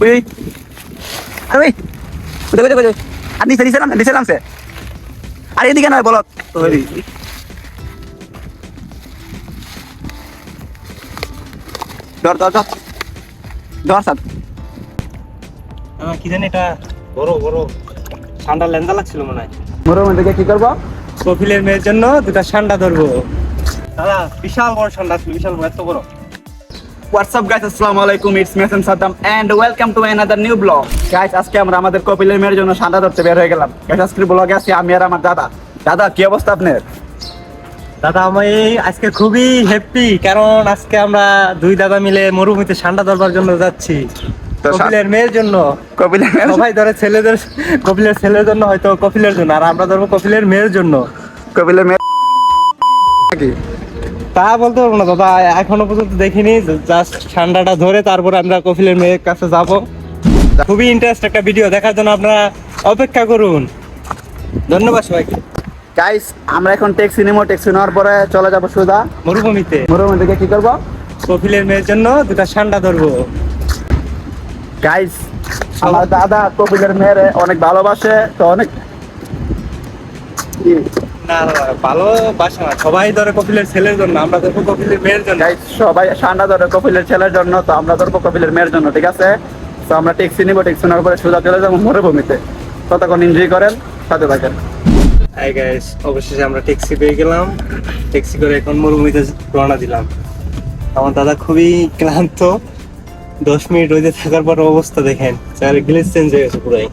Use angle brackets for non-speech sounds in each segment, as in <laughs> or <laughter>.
We we আরে we কোথায় কোথায় কোথায় আর নিচে নিচে নাম নিচে নামছে। আর এদিকে নয় বলো তো ওই। ধর ধর ধর। ধর সাত আহ, কি জানি এটা বড় বড়। ঠান্ডা লেন্দা লাগছিল মনে হয়। মোর মধ্যে কি করব? কপিলের মেয়ের জন্য দুটা ঠান্ডা ধরবো। দাদা বিশাল বড় ঠান্ডা বিশাল বড় এত বড়। হোয়াটস আপ গাইস আসসালামু আলাইকুম it's মেসেন Saddam and welcome to another new blog guys আজকে আমরা আমাদের কপিলের মেয়ের জন্য সান্ডা ধরতে বের হয়ে গেলাম। গাইস আজকের ব্লগে আছি আমি আর আমার দাদা। দাদা কি অবস্থা আপনার? দাদা আমি আজকে খুবই হ্যাপি কারণ আজকে আমরা দুই দাদা মিলে মরুভূমিতে ঠান্ডা ধরবার জন্য যাচ্ছি। কপিলের মেয়ের জন্য। কপিলের মেয়ের সবাই ধরে ছেলেদের কপিলের ছেলের জন্য হয়তো কপিলের জন্য আর আমরা ধরবো কপিলের মেয়ের জন্য। কপিলের মেয়ের কি তা বলতে পারব না দাদা এখনও পর্যন্ত দেখিনি জাস্ট ঠান্ডাটা ধরে তারপরে আমরা কপিলের মেয়ের কাছে যাব। খুবই ইন্টারেস্ট একটা ভিডিও দেখার জন্য আপনারা অপেক্ষা করুন। ধন্যবাদ সবাইকে। গাইস আমরা এখন ট্যাক্সি নেব ট্যাক্সি নেওয়ার পরে চলে যাব সুদা মরুভূমিতে। মরুভূমিতে কি করব? কপিলের মেয়ের জন্য দুটা ঠান্ডা ধরবো। গাইস আমার দাদা কপিলের মেয়ের অনেক ভালোবাসে তো অনেক? না দাদা, ভালোবাসা না। সবাই ধরে কপিলের ছেলের জন্য আমরা ধরবো কপিলের মেয়ের জন্য। সবাই ঠান্ডা ধরে কপিলের ছেলের জন্য তো আমরা ধরবো কপিলের মেয়ের জন্য ঠিক আছে? তো আমরা ট্যাক্সি নিবো ট্যাক্সি নেওয়ার পরে সুদা চলে যাব মরুভূমিতে ততক্ষণ এনজয় করেন সাথে থাকেন। হাই গাইস অবশেষে আমরা ট্যাক্সি পেয়ে গেলাম। ট্যাক্সি করে এখন মরুভূমিতে রওনা দিলাম। আমার দাদা খুবই ক্লান্ত। দশ মিনিট রোদে থাকার পর অবস্থা দেখেন। চারি চেঞ্জ হয়ে গেছে পুরাই।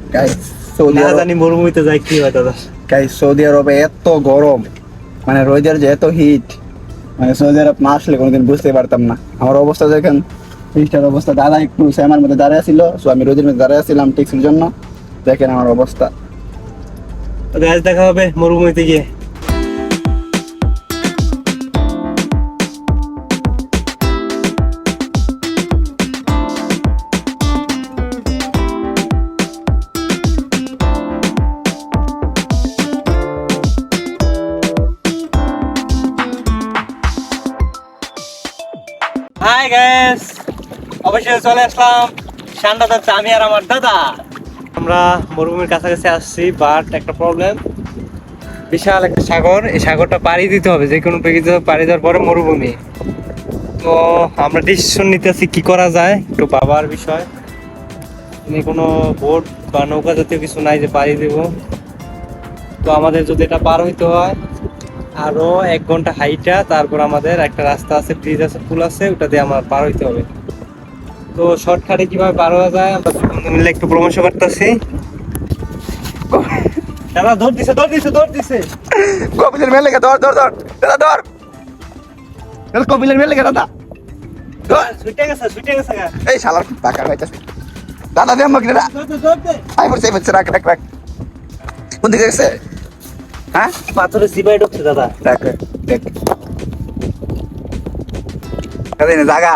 না জানি মরুভূমিতে যাই কি হয় দাদা। গাইস সৌদি আরবে এত গরম মানে রোদের যে এত হিট মানে সৌদি আরব না আসলে কোনোদিন বুঝতে পারতাম না। আমার অবস্থা দেখেন ফ্রিজটার অবস্থা, দাদা একটু স্যামার মধ্যে দাঁড়িয়ে ছিল সো আমি রোদের মধ্যে দাঁড়িয়ে ছিলাম টিক্সির জন্য। দেখেন আমার অবস্থা। দেখা হবে মরুভূমিতে গিয়ে। চলে আসলাম। ঠান্ডা যাচ্ছে আমি আর আমার দাদা। আমরা মরুভূমির কাছাকাছি আসছি বাট একটা প্রবলেম বিশাল একটা সাগর। এই সাগরটা পাড়ি দিতে হবে, যে কোনো পাড়ি দেওয়ার পরে মরুভূমি। তো আমরা ডিসিশন নিতেছি কি করা যায়, একটু বাবার বিষয়। এখানে কোনো বোট বা নৌকা জাতীয় কিছু নাই যে পাড়ি দেব। তো আমাদের যদি এটা পার হইতে হয়, আরও এক ঘণ্টা হাইটা, তারপর আমাদের একটা রাস্তা আছে ব্রিজ আছে, পুল আছে, ওটা দিয়ে আমার পার হইতে হবে। তো শর্টকাটে কীভাবে পার হওয়া যায় আমরা মিলে একটু পরামর্শ করতেছি। দাদা দৌড় দিছে দৌড় দিছে দৌড় দিছে। কপিলের মেয়ে লেগে ধর ধর ধর। দাদা ধর। দাদা কপিলের মেয়ে লেগে দাদা। ধর। এই শালার টাকা দাদা দে আমাকে দাদা। দৌড় দৌড়। আই পড়ছে পড়ছে রাখ রাখ রাখ। কোন দিকে গেছে? হ্যাঁ? পাথরে সিপাই ঢুকছে দাদা। রাখ রাখ। দেখ। জাগা।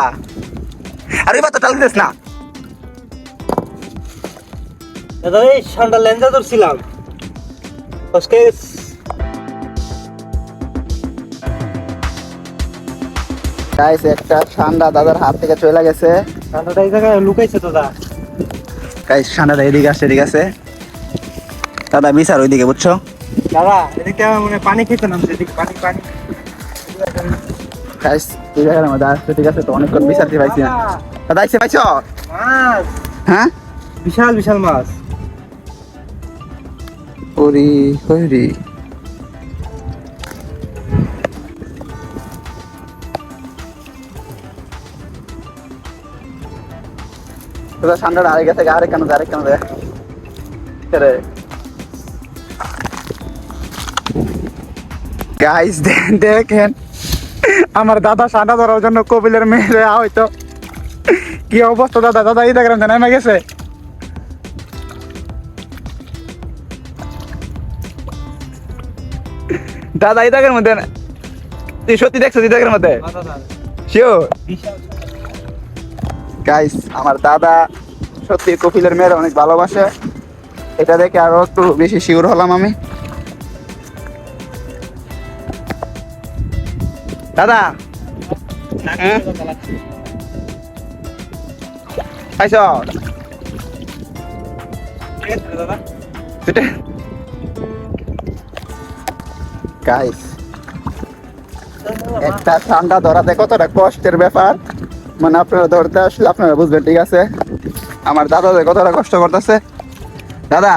আরে না। দাদা এই ঠান্ডা লেঞ্জা ধরছিলাম। আজকে গাইস একটা ঠান্ডা দাদার হাত থেকে চলে গেছে। ঠান্ডাটা এই জায়গায় লুকাইছে দাদা। গাইস ঠান্ডাটা এদিকে আসছে এদিকে আছে দাদা বিচার ওইদিকে বুঝছ? দাদা এদিকে মনে পানি খেতে নামছে এদিকে পানি পানি। গাইস এই জায়গার মধ্যে আসছে ঠিক আছে তো? অনেকক্ষণ বিচারতে পাইছি না। দাদা আইসে পাইছো? মাছ। হ্যাঁ? বিশাল বিশাল মাছ। ওরি হরি আরেক থেকে আরেক কেন আরেক কেন রে? গাইস দেখেন। আমার দাদা সাদা ধরার জন্য কপিলের মেয়ে হয়তো কি অবস্থা দাদা? দাদা এই দেখেন নেমে গেছে। দাদা এই দাগের মধ্যে তুই সত্যি দেখছ তুই দাগের মধ্যে? শিওর গাইস আমার দাদা সত্যি কপিলের মেয়ের অনেক ভালোবাসে। এটা দেখে আরও একটু বেশি শিওর হলাম আমি। দাদা। হ্যাঁ? একটা ঠান্ডা ধরাতে কতটা কষ্টের ব্যাপার। মানে আপনারা ধরতে আসলে আপনারা বুঝবেন, ঠিক আছে? আমার দাদা যে কতটা কষ্ট করতেছে। দাদা,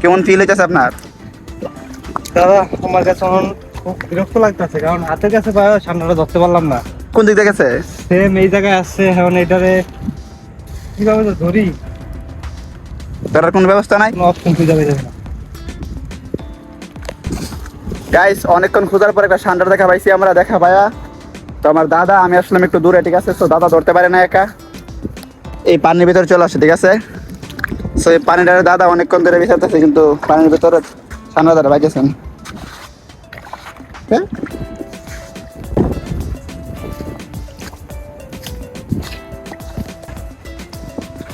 কেমন ফিল হইতেছে আপনার? দাদা, আমার কাছে খুব বিরক্ত লাগতেছে কারণ হাতের কাছে পায় ধরতে পারলাম না। কোন দিক গেছে সেম এই জায়গায় আসছে এখন এটারে কীভাবে তো ধরি? ধরার কোনো ব্যবস্থা নাই? কোনো অপশন খুঁজে পেয়ে যাবে না। গাইস অনেকক্ষণ খোঁজার পর একটা ঠান্ডার দেখা পাইছি আমরা দেখা পায়া। তো আমার দাদা আমি আসলাম একটু দূরে ঠিক আছে? তো দাদা ধরতে পারে না একা। এই পানির ভিতরে চলে আসে ঠিক আছে? তো এই পানিটা দাদা অনেকক্ষণ ধরে বিচারতেছে কিন্তু পানির ভিতরে ঠান্ডা ধরে বাইকেছেন হ্যাঁ?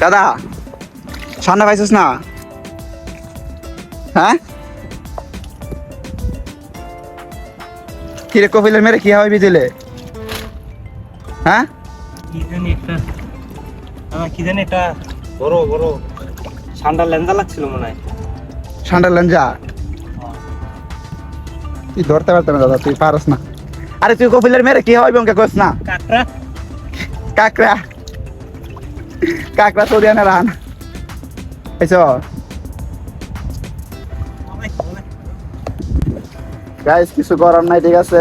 দাদা ঠান্ডা পাইছিস না? হ্যাঁ? কিরে কপিলের মেরে কি হয় বিদিলে হ্যাঁ? কি জানি একটা আমার কি জানি একটা বড় বড় ঠান্ডা লেন্দা লাগছিল মনে হয়। ঠান্ডা লঞ্জা তুই ধরতে পারতাম না দাদা তুই পারস না। আরে তুই কপিলের মেরে কি হয় বঙ্কে কস না? কাকড়া। কাকড়া। কাকড়া তো না রান। এইস গাইস কিছু করার নাই ঠিক আছে।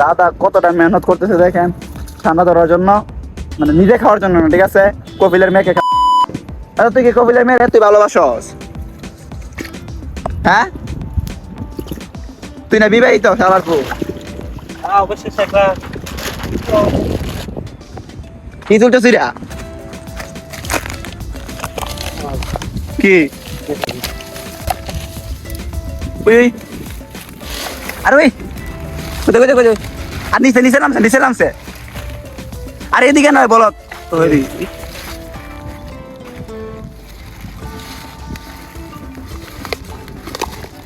দাদা কতটা মেহনত করতেছে দেখেন ঠান্ডা ধরার জন্য মানে নিজে খাওয়ার জন্য না ঠিক আছে? কপিলের মেয়েকে আরে তুই কি কপিলের মেয়ে তুই ভালোবাসস? হ্যাঁ? তুই না বিবাহিত শালার পু হ্যাঁ অবশ্যই সে একটা কি তুলতেছিস রা কি ওই ওই আরে ওই কোথায় কোথায় কোথায় আর নিচে নিচে নামছে নিচে নামছে আরে এদিকে নয় বলত ওই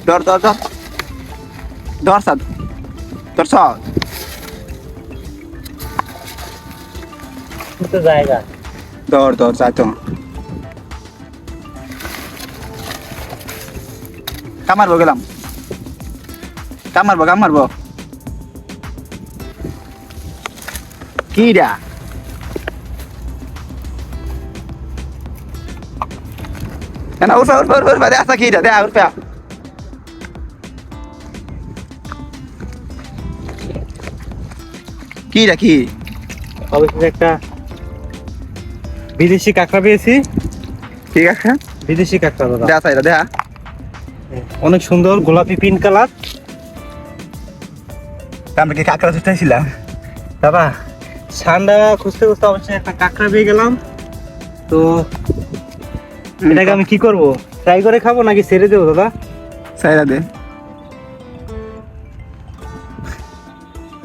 ধর ধর ধর ধর সাদ ধর সাদ তো জায়গা ধর ধর চাই তো কামারবো গেলাম কামারবো কামারবো কি ডা না উঠা উঠা উঠা উঠা দেখা কি ডা দেখা উঠা কি রাখি? কি অবশ্যই একটা বিদেশি কাঁকড়া পেয়েছি। ঠিক আছে। বিদেশি কাঁকড়া দাদা। দেখা দেখা অনেক সুন্দর গোলাপি পিঙ্ক কালার আমরা কি কাঁকড়া ধরতেছিলাম দাদা ঠান্ডা খুঁজতে খুঁজতে অবশ্যই একটা কাঁকড়া পেয়ে গেলাম। তো এটাকে আমি কি করব? ফ্রাই করে খাব নাকি ছেড়ে দেবো দাদা? চাইরা দে।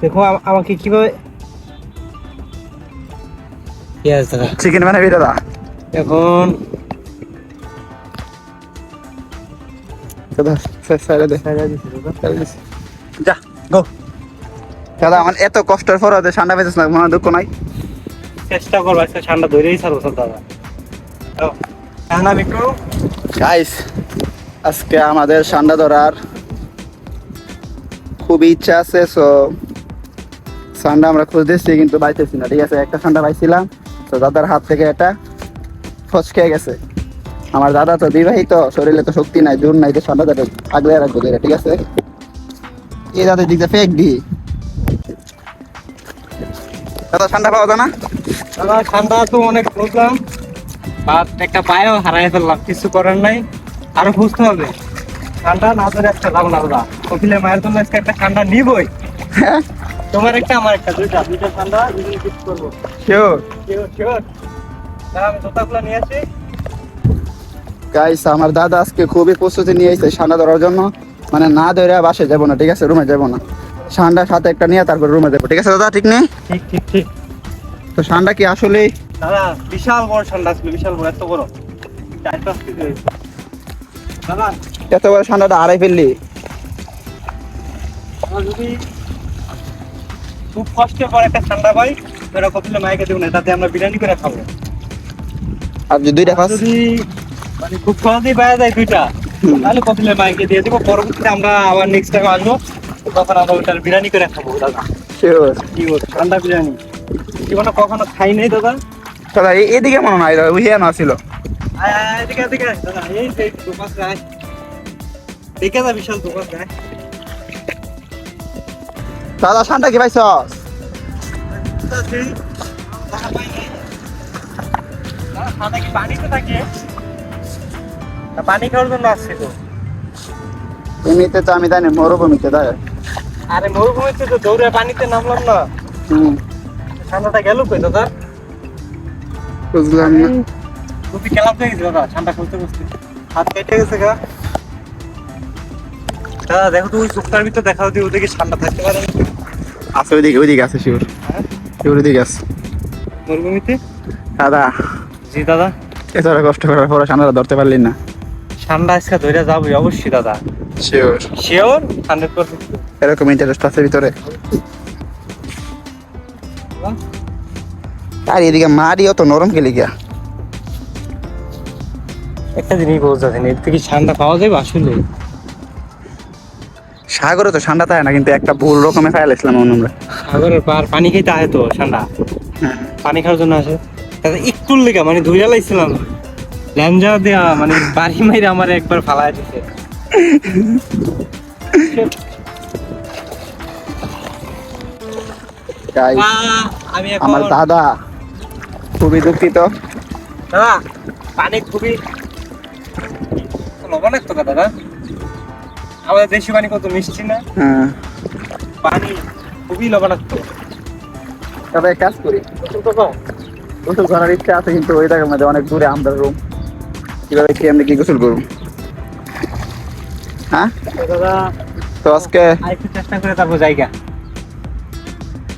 দেখো আম- আমাকে কীভাবে পেঁয়াজ দাদা। চিকেন বানাবি দাদা? এখন দাদা চাইরা দে। যা গো দাদা আমার এত কষ্টের পর ওদের ঠান্ডা পেয়েছিস না মনে দুঃখ নাই? চেষ্টা করব আজকে ঠান্ডা ধরেই ছাড়বো সব দাদা। আমি একটু গাইস আজকে আমাদের ঠান্ডা ধরার খুবই ইচ্ছা আছে সো ঠান্ডা আমরা খুঁজতেছি কিন্তু পাইতেছি না ঠিক আছে? একটা ঠান্ডা পাইছিলাম তো দাদার হাত থেকে এটা ফসকে গেছে। আমার দাদা তো বিবাহিত শরীরে তো শক্তি নাই জোর নাই তো ঠান্ডা ধরে আগলে রাখব ঠিক আছে? এই দাদার দিকটা ফেক দি দাদা ঠান্ডা পাওয়া যায় না? দাদা ঠান্ডা তো অনেক খুঁজলাম আর একটা পায়েও হারাই ফেললাম কিছু করার নাই। আরও খুঁজতে হবে। ঠান্ডা না ধরে একটা না দাদা। কপিলে মায়ের জন্য একটা ঠান্ডা নিবই। হ্যাঁ <laughs> তোমার একটা আমার একটা দুইটা। দুইটা ঠান্ডা ফিক্স করব। শিওর শিওর শিওর আমি জুতাগুলো নিয়ে আসি। গাইস আমার দাদা আজকে খুবই প্রস্তুতি নিয়ে এসেছে ঠান্ডা ধরার জন্য। মানে না ধরে বাসে যাব না ঠিক আছে? রুমে যাব না। ঠান্ডা সাথে একটা নিয়ে তারপর রুমে যাব ঠিক আছে দাদা? ঠিক নেই? ঠিক ঠিক ঠিক। তো ঠান্ডা কি আসলে দাদা বিশাল বড় ঠান্ডা ছিল বিশাল বড় এত বড়। চার পাঁচ কেজি দাদা। এত বড় ঠান্ডাটা আড়াই ফেললি যদি খুব কষ্টের পর একটা ঠান্ডা পাই ওরা কপিলে মাইকে দেবো না তাতে আমরা বিরিয়ানি করে খাব। আর যদি দুইটা পাস যদি মানে খুব সহজেই পাওয়া যায় দুইটা তাহলে কপিলের মাইকে দিয়ে দেবো পরবর্তীতে আমরা আবার নেক্সট টাইম আসব তখন আমরা ওটার বিরিয়ানি করে খাব দাদা। কি ঠান্ডা বিরিয়ানি। জীবনে কখনো খাই নাই দাদা? দাদা এদিকে মনে হয় উহিয়া না ছিল। এদিকে এদিকে দাদা এই সেই দোকান দেখে যা বিশাল দোকান দাদা ঠান্ডা কি পাইছ? পানি খাওয়ার জন্য আসছে তো এমনিতে তো আমি জানি মরুভূমিতে তাই আরে মরুভূমিতে তো দৌড়ে পানিতে নামলাম না। হুম। ঠান্ডাটা গেল কই দাদা? বুঝলাম না। টুপি খেলাম গেছে দাদা ঠান্ডা খুলতে খুলতে। হাত কেটে গেছে গা। দাদা দেখো তো ওই চোখটার ভিতর দেখা যদি ওদিকে ঠান্ডা থাকতে পারে। আছে ওইদিকে ওইদিকে আছে শিওর। হ্যাঁ? শিওর ওইদিকে আছে। মরুভূমিতে? দাদা। জি দাদা। এতটা কষ্ট করার পর ঠান্ডাটা ধরতে পারলি না। ঠান্ডা আজকে ধরে যাব অবশ্যই দাদা। শিওর। শিওর? হান্ড্রেড পার্সেন্ট এরকম ইন্টারেস্ট আছে ভিতরে। আর এদিকে মারিও তো নরম গেলি গিয়া। একটা জিনিস বোঝা যায় এর থেকে ঠান্ডা পাওয়া যাবে? আসলে সাগরে তো ঠান্ডা থাকে না কিন্তু একটা ভুল রকমে ফাইল আসলাম আমরা। সাগরের পার পানি খেতে আয় তো ঠান্ডা। পানি খাওয়ার জন্য আসে। তাতে একটু লেগা মানে ধুইয়া লাইছিলাম। ল্যাঞ্জা দেয়া মানে বাড়ি মাইরে আমার একবার ফালায় দিছে। আমি আমার দাদা খুবই দুঃখিত। দাদা পানি খুবই লবণাক্ত দাদা। আমাদের দেশি পানি কত মিষ্টি না? হ্যাঁ। পানি খুবই লবণাক্ত। তবে এক কাজ করি গোসল করার ইচ্ছা আছে কিন্তু ওই জায়গার মধ্যে অনেক দূরে আমরা রুম। কীভাবে কি আমরা কি গোসল করব? হ্যাঁ? দাদা তো আজকে আরেকটু চেষ্টা করে তারপর জায়গা।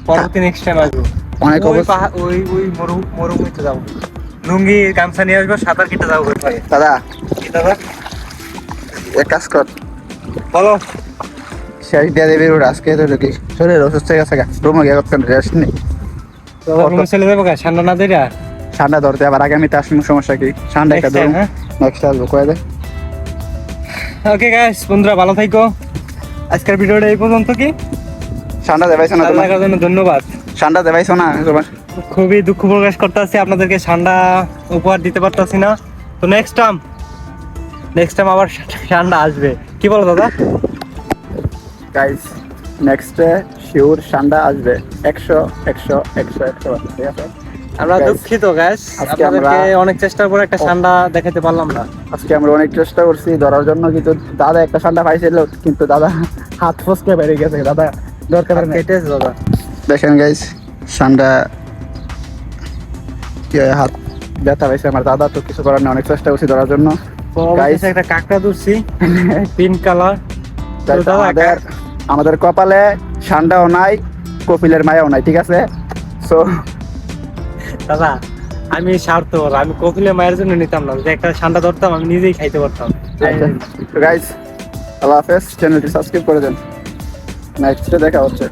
পরবর্তী নেক্সট টাইম আসব। অনেক ওই অবস্থা। ওই ওই মরু মরুভূমিতে যাব। লুঙ্গি গামছা নিয়ে আসব সাঁতার কেটে যাব দাদা দাদা? এক কাজ কর। বলো। শেষ দিয়ে দেবি ওর আজকে তো কি শরীর অসুস্থ হয়ে গেছে রুমে গিয়ে কতক্ষণ রেস্ট নেই দাদা রুমে চলে যাব গা ঠান্ডা না দেরা? ঠান্ডা ধরতে আবার আগামীতে আসব সমস্যা কি? ঠান্ডা একটা Next time, ধরুন হ্যাঁ? নেক্সট আসব কয়ে দে। ওকে গাইস বন্ধুরা ভালো থাকো আজকের ভিডিওটা এই পর্যন্ত কি? ঠান্ডা দেবাইছো না তোমার? জন্য ধন্যবাদ। ঠান্ডা দেবাইছো না তোমার? খুবই দুঃখ প্রকাশ করতেছি আপনাদেরকে ঠান্ডা উপহার দিতে পারতাছি না। তো নেক্সট টাইম নেক্সট টাইম আবার ঠান্ডা আসবে। কি বলো দাদা? গাইস নেক্সটে শিওর ঠান্ডা আসবে। একশো একশো একশো একশো ঠিক আছে? আমরা দুঃখিত গ্যাস আজকে আপনাদেরকে আমরা- অনেক চেষ্টার পর একটা ঠান্ডা দেখাতে পারলাম না। আজকে আমরা অনেক চেষ্টা করছি ধরার জন্য কিন্তু দাদা একটা ঠান্ডা পাইছিল কিন্তু দাদা হাত ফসকে বেরিয়ে গেছে দাদা দরকার নেই। কেটেছে দাদা। দেখেন গাইস ঠান্ডা কি হাত ব্যথা পাইছে আমার দাদা তো কিছু করার নেই অনেক চেষ্টা করছি ধরার জন্য। একটা কাঁকড়া ধরছি। Pink colour. আমাদের আমাদের কপালে ঠান্ডাও নাই কপিলের মায়াও নাই ঠিক আছে? সো দাদা আমি স্বার্থ আমি কপিলের মায়ের জন্য নিতাম না। একটা ঠান্ডা ধরতাম আমি নিজেই খাইতে পারতাম। গাইস আল্লাহ হাফেজ চ্যানেলটি সাবস্ক্রাইব করে দেন। নেক্সটে দেখা হচ্ছে।